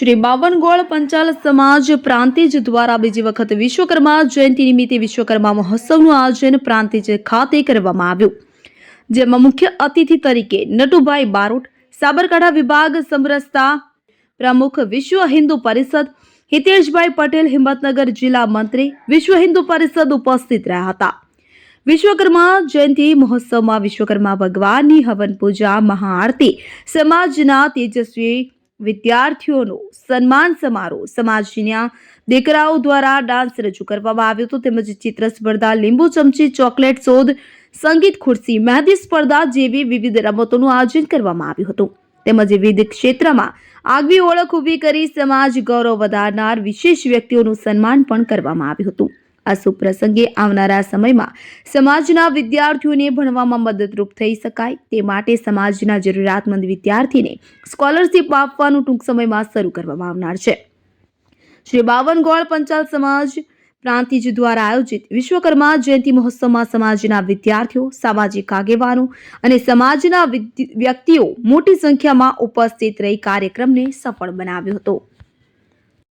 શ્રી બાવનગોળ પંચાલ સમાજ પ્રાંતિજ દ્વારા બીજી વખત વિશ્વકર્મા જયંતિ નિમિત્તે વિશ્વકર્મા મહોત્સવનું આયોજન પ્રાંતિજ ખાતે કરવામાં આવ્યું. જેમાં મુખ્ય અતિથિ તરીકે નટુભાઈ બારોટ, સાબરકાંઠા વિભાગ સમરસતા પ્રમુખ વિશ્વ હિન્દુ પરિષદ, હિતેશભાઈ પટેલ, હિંમતનગર જિલ્લા મંત્રી વિશ્વ હિન્દુ પરિષદ ઉપસ્થિત રહ્યા હતા. વિશ્વકર્મા જયંતિ મહોત્સવમાં વિશ્વકર્મા ભગવાનની હવન પૂજા, મહાઆરતી, સમાજના તેજસ્વી વિદ્યાર્થીઓનો સન્માન સમારોહ સમાજના દીકરાઓ દ્વારા ડાન્સ રજૂ કરવામાં આવ્યો હતો. તેમજ ચિત્ર સ્પર્ધા લીંબુ ચમચી, ચોકલેટ શોધ સંગીત ખુરશી, મહેંદી સ્પર્ધા જેવી વિવિધ રમતોનું આયોજન કરવામાં આવ્યું હતું. તેમજ વિવિધ ક્ષેત્રમાં આગવી ઓળખ ઊભી કરી સમાજ ગૌરવ વધારનાર વિશેષ વ્યક્તિઓનું સન્માન પણ કરવામાં આવ્યું હતું. આ શુભ પ્રસંગે આવનારા સમયમાં સમાજના વિદ્યાર્થીઓને ભણવામાં મદદરૂપ થઈ શકાય. તે માટે સમાજના જરૂરિયાતમંદ વિદ્યાર્થીને સ્કોલરશીપ આપવાનું ટૂંક સમયમાં શરૂ કરવામાં આવનાર છે. શ્રી બાવનગોળ પંચાલ સમાજ પ્રાંતિજ દ્વારા આયોજિત વિશ્વકર્મા જયંતિ મહોત્સવમાં સમાજના વિદ્યાર્થીઓ, સામાજિક આગેવાનો અને સમાજના વ્યક્તિઓ મોટી સંખ્યામાં ઉપસ્થિત રહી કાર્યક્રમને સફળ બનાવ્યો હતો.